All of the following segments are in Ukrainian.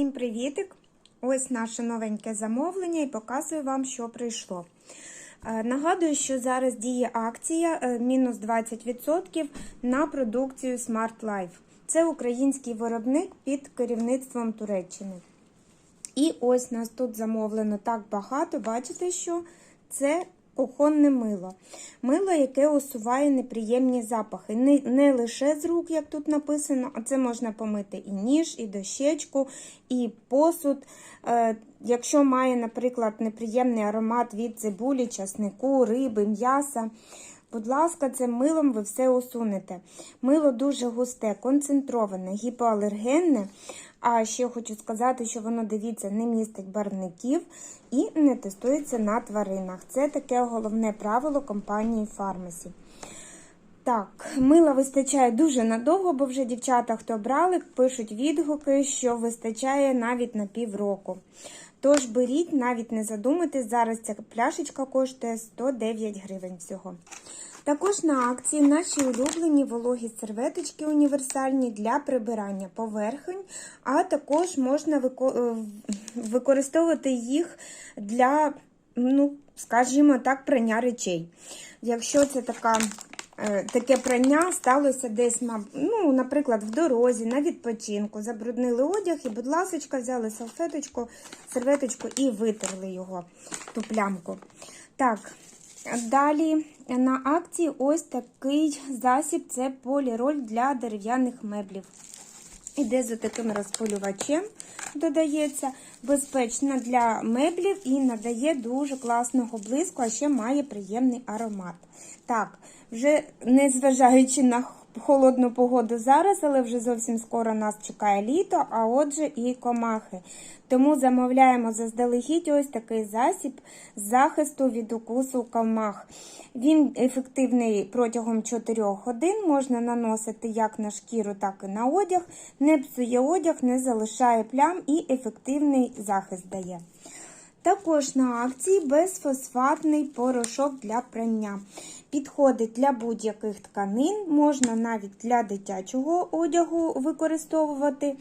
Всім привітик! Ось наше новеньке замовлення і показую вам, що прийшло. Е, Нагадую, що зараз діє акція е, мінус 20% на продукцію Smart Life. Це український виробник під керівництвом Туреччини. І ось нас тут замовлено так багато. Бачите, що це кухонне мило. Мило, яке усуває неприємні запахи. Не, не лише з рук, як тут написано, а це можна помити і ніж, і дощечку, і посуд. Е, якщо має, наприклад, неприємний аромат від цибулі, часнику, риби, м'яса. Будь ласка, цим милом ви все усунете. Мило дуже густе, концентроване, гіпоалергенне. А ще хочу сказати, що воно, дивіться, не містить барвників і не тестується на тваринах. Це таке головне правило компанії Pharmacy. Так, мила вистачає дуже надовго, бо вже дівчата, хто брали, пишуть відгуки, що вистачає навіть на півроку. Тож беріть, навіть не задумайтесь, зараз ця пляшечка коштує 109 гривень всього. Також на акції наші улюблені вологі серветочки універсальні для прибирання поверхень, а також можна е, використовувати їх для, ну, скажімо так, прання речей. Якщо це така таке прання сталося десь, ну, наприклад, в дорозі, на відпочинку. Забруднили одяг і, будь ласка, взяли салфеточку, серветочку і витерли його, ту плямку. Так, далі на акції ось такий засіб це поліроль для дерев'яних меблів. Іде за таким розпилювачем, додається, безпечна для меблів і надає дуже класного блиску, а ще має приємний аромат. Так, вже незважаючи на холодну погоду зараз, але вже зовсім скоро нас чекає літо, а отже і комахи. Тому замовляємо заздалегідь ось такий засіб захисту від укусу комах. Він ефективний протягом 4 годин, можна наносити як на шкіру, так і на одяг. Не псує одяг, не залишає плям і ефективний захист дає. Також на акції безфосфатний порошок для прання. Підходить для будь-яких тканин, можна навіть для дитячого одягу використовувати.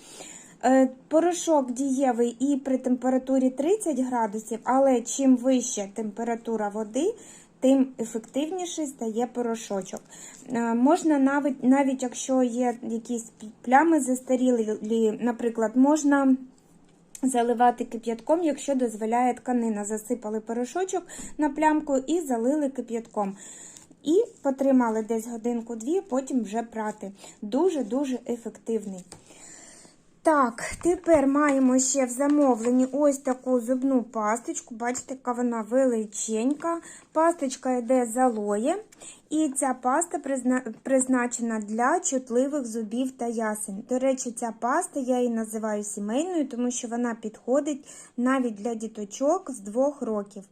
Е, Порошок дієвий і при температурі 30 градусів, але чим вища температура води, тим ефективніший стає порошочок. Е, Можна навіть, навіть якщо є якісь плями застарілі, наприклад, можна. Заливати кип'ятком, якщо дозволяє тканина. Засипали порошочок на плямку і залили кип'ятком. І потримали десь годинку-дві, потім вже прати. Дуже-дуже ефективний. Так, тепер маємо ще в замовленні ось таку зубну пасточку. Бачите, яка вона величенька. Пасточка йде з алоє. І ця паста призначена для чутливих зубів та ясен. До речі, ця паста я її називаю сімейною, тому що вона підходить навіть для діточок з 2 років.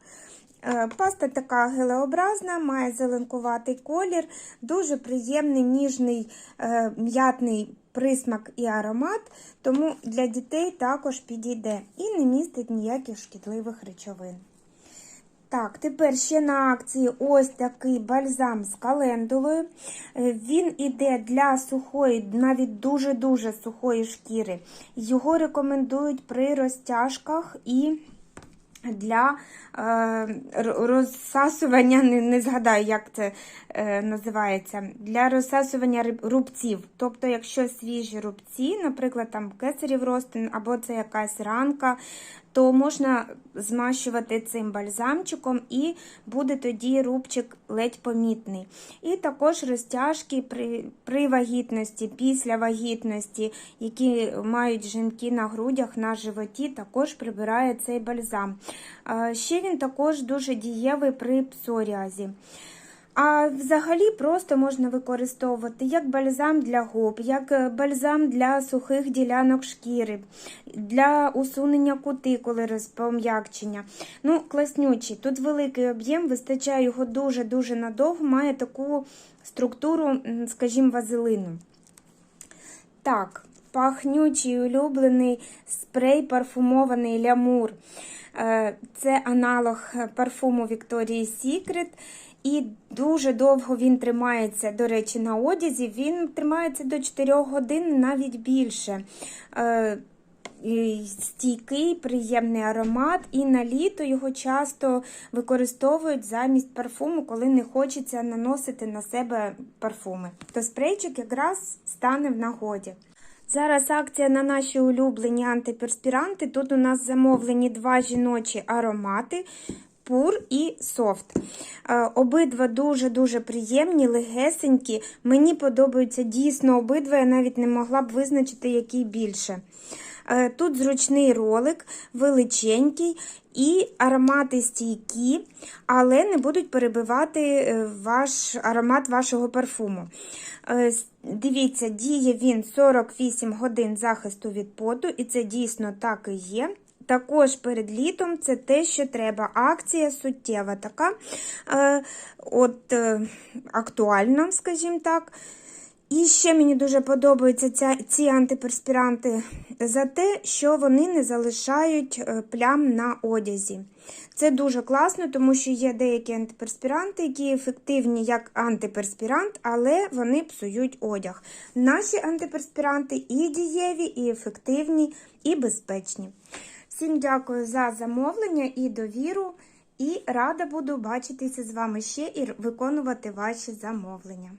Паста така гелеобразна, має зеленкуватий колір, дуже приємний, ніжний е, м'ятний присмак і аромат, тому для дітей також підійде і не містить ніяких шкідливих речовин. Так, тепер ще на акції ось такий бальзам з календулою. Він іде для сухої, навіть дуже-дуже сухої шкіри. Його рекомендують при розтяжках і для е, розсасування, не, згадаю, як це е, називається, для розсасування рубців. Тобто, якщо свіжі рубці, наприклад, там кесарів ростин, або це якась ранка, то можна змащувати цим бальзамчиком, і буде тоді рубчик ледь помітний. І також розтяжки при при вагітності, після вагітності, які мають жінки на грудях, на животі, також прибирає цей бальзам. Ще він також дуже дієвий при псоріазі. А взагалі просто можна використовувати як бальзам для губ, як е, бальзам для сухих ділянок шкіри, для усунення кутикули, розпом'якчення. Ну, класнючий. Тут великий об'єм, вистачає його дуже-дуже надовго, має таку структуру, скажімо, вазелину. Так, пахнючий улюблений спрей парфумований лямур. Е, це аналог парфуму Victoria's Secret. І дуже довго він тримається, до речі, на одязі. Він тримається до 4 годин, навіть більше. Е, стійкий, приємний аромат, і на літо його часто використовують замість парфуму, коли не хочеться наносити на себе парфуми. То спрейчик якраз стане в нагоді. Зараз акція на наші улюблені антиперспіранти. Тут у нас замовлені два жіночі аромати. Пур і софт. Е, Обидва дуже-дуже приємні, легесенькі. Мені подобаються дійсно обидва, я навіть не могла б визначити, який більше. Е, Тут зручний ролик, величенький і аромати стійкі, але не будуть перебивати е, ваш аромат вашого парфуму. Е, Дивіться, діє він 48 годин захисту від поту, і це дійсно так і є. Також перед літом це те, що треба. Акція суттєва така, от актуальна, скажімо так. І ще мені дуже подобаються ця, ці антиперспіранти за те, що вони не залишають е, плям на одязі. Це дуже класно, тому що є деякі антиперспіранти, які ефективні як антиперспірант, але вони псують одяг. Наші антиперспіранти і дієві, і ефективні, і безпечні. Всім дякую за замовлення і довіру. І рада буду бачитися з вами ще і виконувати ваші замовлення.